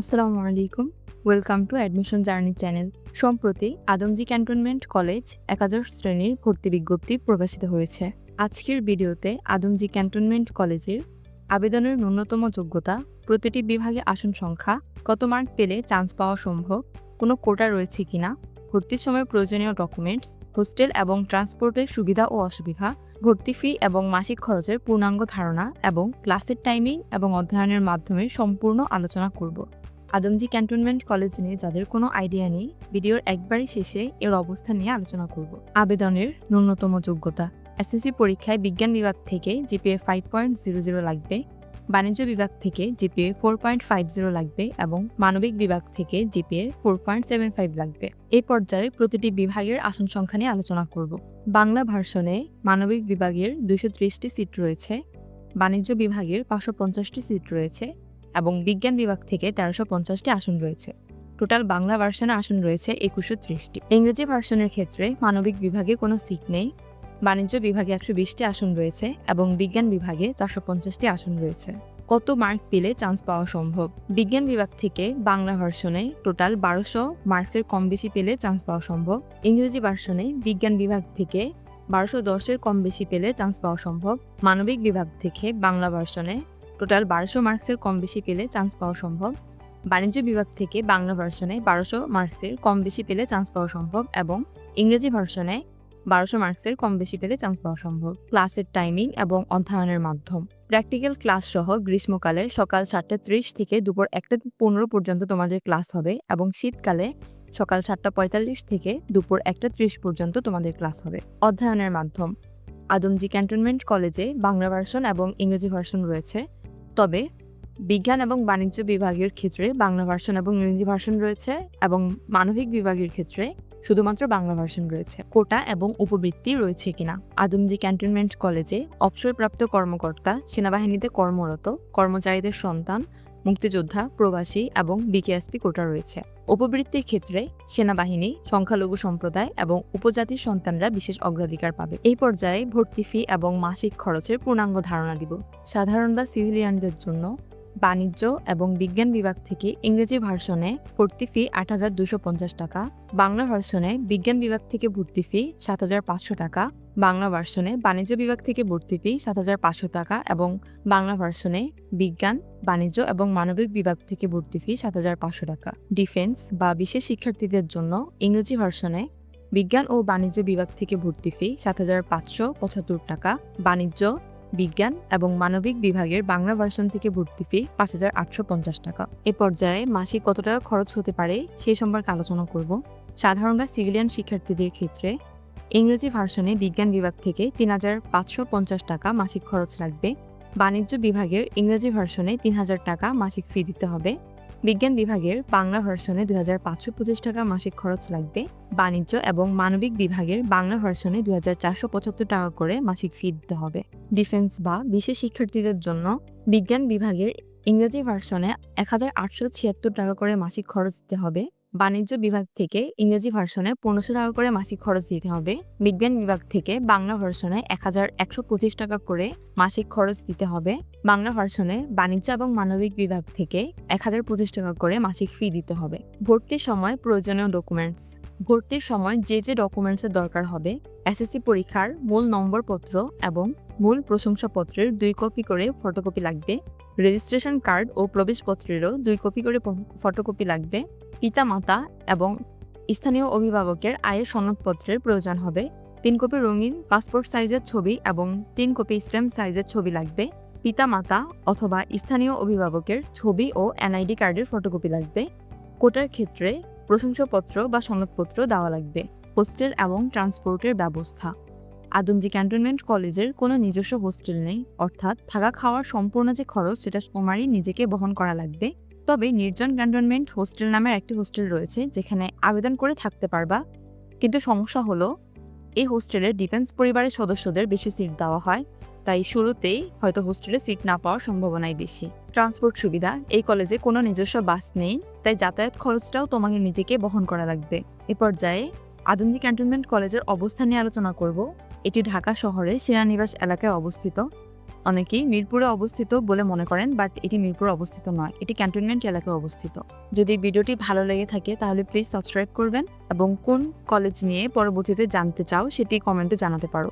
আসসালামু আলাইকুম। Welcome to admission journey channel সম্প্রতি আদমজি ক্যান্টনমেন্ট কলেজ একাদশ শ্রেণির ভর্তি বিজ্ঞপ্তি প্রকাশিত হয়েছে। আজকের ভিডিওতে আদমজি ক্যান্টনমেন্ট কলেজের আবেদনের ন্যূনতম যোগ্যতা, প্রতিটি বিভাগে আসন সংখ্যা, কত মার্ক পেলে চান্স পাওয়া সম্ভব, কোনো কোটা রয়েছে কিনা ভর্তির সময় প্রয়োজনীয় ডকুমেন্টস হোস্টেল এবং ট্রান্সপোর্টের সুবিধা ও অসুবিধা, ভর্তি ফি এবং মাসিক খরচের পূর্ণাঙ্গ ধারণা এবং ক্লাসের টাইমিং এবং অধ্যয়নের মাধ্যমে সম্পূর্ণ আলোচনা করব। আদমজি ক্যান্টনমেন্ট কলেজ নিয়ে যাদের কোনো আইডিয়া নেই ভিডিওর একবারই শেষে এর অবস্থা নিয়ে আলোচনা করব। আবেদনের ন্যূনতম যোগ্যতা। এসএসসি পরীক্ষায় বিজ্ঞান বিভাগ থেকে GPA five point zero zero লাগবে। বাণিজ্য বিভাগ থেকে GPA four point five zero লাগবে এবং মানবিক বিভাগ থেকে GPA four point seven five লাগবে। এই পর্যায়ে প্রতিটি বিভাগের আসন সংখ্যা নিয়ে আলোচনা করব। বাংলা ভার্সনে মানবিক বিভাগের দুশো ত্রিশটি সিট রয়েছে, বাণিজ্য বিভাগের পাঁচশো পঞ্চাশটি সিট রয়েছে এবং বিজ্ঞান বিভাগ থেকে তেরোশো পঞ্চাশটি আসন রয়েছে। টোটাল বাংলা ভার্সনে আসন রয়েছে একুশশো ত্রিশটি। ইংরেজি ভার্সনের ক্ষেত্রে মানবিক বিভাগে কোনো সিট নেই বাণিজ্য বিভাগে একশো বিশটি আসন রয়েছে এবং বিজ্ঞান বিভাগে চারশো পঞ্চাশটি আসন রয়েছে। কত মার্ক পেলে চান্স পাওয়া সম্ভব? বিজ্ঞান বিভাগ থেকে বাংলা ভার্সনে টোটাল বারোশো মার্কসের কম বেশি পেলে চান্স পাওয়া সম্ভব। ইংরেজি ভার্সনে বিজ্ঞান বিভাগ থেকে বারোশো দশের কম বেশি পেলে চান্স পাওয়া সম্ভব। মানবিক বিভাগ থেকে বাংলা ভার্সনে টোটাল বারোশো মার্কসের কম বেশি পেলে চান্স পাওয়া সম্ভব। বাণিজ্য বিভাগ থেকে বাংলা ভার্সনে বারোশো মার্কসের কম বেশি পেলে চান্স পাওয়া সম্ভব এবং ইংরেজি ভার্সনে বারোশো মার্কসের কম বেশি পেলে চান্স পাওয়া সম্ভব। ক্লাসের টাইমিং এবং অধ্যয়নের মাধ্যম। প্র্যাকটিক্যাল ক্লাস সহ গ্রীষ্মকালে সকাল সাতটা ত্রিশ থেকে দুপুর একটা পনেরো পর্যন্ত তোমাদের ক্লাস হবে এবং শীতকালে সকাল সাতটা পঁয়তাল্লিশ থেকে দুপুর একটা ত্রিশ পর্যন্ত তোমাদের ক্লাস হবে। অধ্যয়নের মাধ্যম। আদমজি ক্যান্টনমেন্ট কলেজে বাংলা ভার্সন এবং ইংরেজি ভার্সন রয়েছে। তবে বিজ্ঞান এবং বাণিজ্য বিভাগের ক্ষেত্রে বাংলা ভার্সন এবং ইংরেজি ভার্সন রয়েছে এবং মানবিক বিভাগের ক্ষেত্রে শুধুমাত্র বাংলা ভার্সন রয়েছে। কোটা এবং উপবৃত্তি রয়েছে কিনা? আদমজি ক্যান্টনমেন্ট কলেজে অবসরপ্রাপ্ত কর্মকর্তা, সেনাবাহিনীতে কর্মরত, কর্মচারীদের সন্তান, মুক্তিযোদ্ধা, প্রবাসী এবং বিকেএসপি কোটা রয়েছে। উপবৃত্তির ক্ষেত্রে সেনাবাহিনী, সংখ্যালঘু সম্প্রদায় এবং উপজাতির সন্তানরা বিশেষ অগ্রাধিকার পাবে। এই পর্যায়ে ভর্তি ফি এবং মাসিক খরচের পূর্ণাঙ্গ ধারণা দিব। সাধারণ বা সিভিলিয়ানদের জন্য বাণিজ্য এবং বিজ্ঞান বিভাগ থেকে ইংরেজি ভার্সনে ভর্তি ফি আট হাজার দুশো পঞ্চাশ টাকা, বাংলা ভার্সনে বিজ্ঞান বিভাগ থেকে ভর্তি ফি সাত হাজার পাঁচশো টাকা, বাংলা ভার্সনে বাণিজ্য বিভাগ থেকে ভর্তি ফি সাত হাজার পাঁচশো টাকা এবং বাংলা ভার্সনে বিজ্ঞান, বাণিজ্য এবং মানবিক বিভাগ থেকে ভর্তি ফি সাত হাজার পাঁচশো টাকা। ডিফেন্স বা বিশেষ শিক্ষার্থীদের জন্য ইংরেজি ভার্সনে বিজ্ঞান ও বাণিজ্য বিভাগ থেকে ভর্তি ফি সাত হাজার পাঁচশো পঁচাত্তর টাকা, বাণিজ্য বিজ্ঞান এবং মানবিক বিভাগের বাংলা ভার্সন থেকে ভর্তি ফি পাঁচ হাজার আটশো পঞ্চাশ টাকা। এ পর্যায়ে মাসে কত টাকা খরচ হতে পারে সেই সম্পর্কে আলোচনা করব। সাধারণ বা সিভিলিয়ান শিক্ষার্থীদের ক্ষেত্রে ইংরেজি ভার্সনে বিজ্ঞান বিভাগ থেকে তিন হাজার পাঁচশো পঞ্চাশ টাকা মাসিক খরচ লাগবে। বাণিজ্য বিভাগের ইংরেজি ভার্সনে তিন হাজার টাকা মাসিক ফি দিতে হবে। বিজ্ঞান বিভাগের বাংলা ভার্সনে দুই হাজার পাঁচশো পঁচিশ টাকা মাসিক খরচ লাগবে। বাণিজ্য এবং মানবিক বিভাগের বাংলা ভার্সনে দুই হাজার চারশো পঁচাত্তর টাকা করে মাসিক ফি দিতে হবে। ডিফেন্স বা বিশেষ শিক্ষার্থীদের জন্য বিজ্ঞান বিভাগের ইংরেজি ভার্সনে এক হাজার আটশো ছিয়াত্তর টাকা করে মাসিক খরচ দিতে হবে। বাণিজ্য বিভাগ থেকে ইংরেজি ভার্সনে পনেরোশো টাকা করে মাসিক খরচ দিতে হবে। বিজ্ঞান বিভাগ থেকে বাংলা ভার্সনে এক হাজার একশো পঁচিশ টাকা করে মাসিক খরচ দিতে হবে। বাংলা ভার্সনে বাণিজ্য এবং মানবিক বিভাগ থেকে এক হাজার পঁচিশ টাকা করে মাসিক ফি দিতে হবে। ভর্তির সময় প্রয়োজনীয় ডকুমেন্টস ভর্তির সময় যে যে ডকুমেন্টসের দরকার হবে এসএসসি পরীক্ষার মূল নম্বরপত্র এবং মূল প্রশংসাপত্রের দুই কপি করে ফটোকপি লাগবে। রেজিস্ট্রেশন কার্ড ও প্রবেশপত্রেরও দুই কপি করে ফটোকপি লাগবে। পিতামাতা এবং স্থানীয় অভিভাবকের আয়ের সনদপত্রের প্রয়োজন হবে। তিন কপি রঙিন পাসপোর্ট সাইজের ছবি এবং তিন কপি স্ট্যাম্প সাইজের ছবি লাগবে। পিতামাতা অথবা স্থানীয় অভিভাবকের ছবি ও এনআইডি কার্ডের ফটোকপি লাগবে। কোটার ক্ষেত্রে প্রশংসাপত্র বা সনদপত্র দেওয়া লাগবে। হোস্টেল এবং ট্রান্সপোর্টের ব্যবস্থা। আদমজি ক্যান্টনমেন্ট কলেজের কোনো নিজস্ব হোস্টেল নেই, অর্থাৎ থাকা খাওয়ার সম্পূর্ণ যে খরচ সেটা তোমারই নিজেকে বহন করা লাগবে। তবে নির্জন ক্যান্টনমেন্ট হোস্টেল নামের একটি হোস্টেল রয়েছে যেখানে আবেদন করে থাকতে পারবা। কিন্তু সমস্যা হলো, এই হোস্টেলে ডিফেন্স পরিবারের সদস্যদের বেশি সিট দেওয়া হয়, তাই শুরুতেই হয়তো হোস্টেলে সিট না পাওয়ার সম্ভাবনাই বেশি। ট্রান্সপোর্ট সুবিধা, এই কলেজে কোনো নিজস্ব বাস নেই, তাই যাতায়াত খরচটাও তোমাকে নিজেকে বহন করা লাগবে। এ পর্যায়ে আদমজি ক্যান্টনমেন্ট কলেজের অবস্থান নিয়ে আলোচনা করব। এটি ঢাকা শহরে সেনানিবাস এলাকায় অবস্থিত। অনেকেই মিরপুরে অবস্থিত বলে মনে করেন, বাট এটি মিরপুরে অবস্থিত নয়, এটি ক্যান্টনমেন্ট এলাকায় অবস্থিত। যদি ভিডিওটি ভালো লেগে থাকে, তাহলে প্লিজ সাবস্ক্রাইব করবেন এবং কোন কলেজ নিয়ে পরবর্তীতে জানতে চাও, সেটি কমেন্টে জানাতে পারো।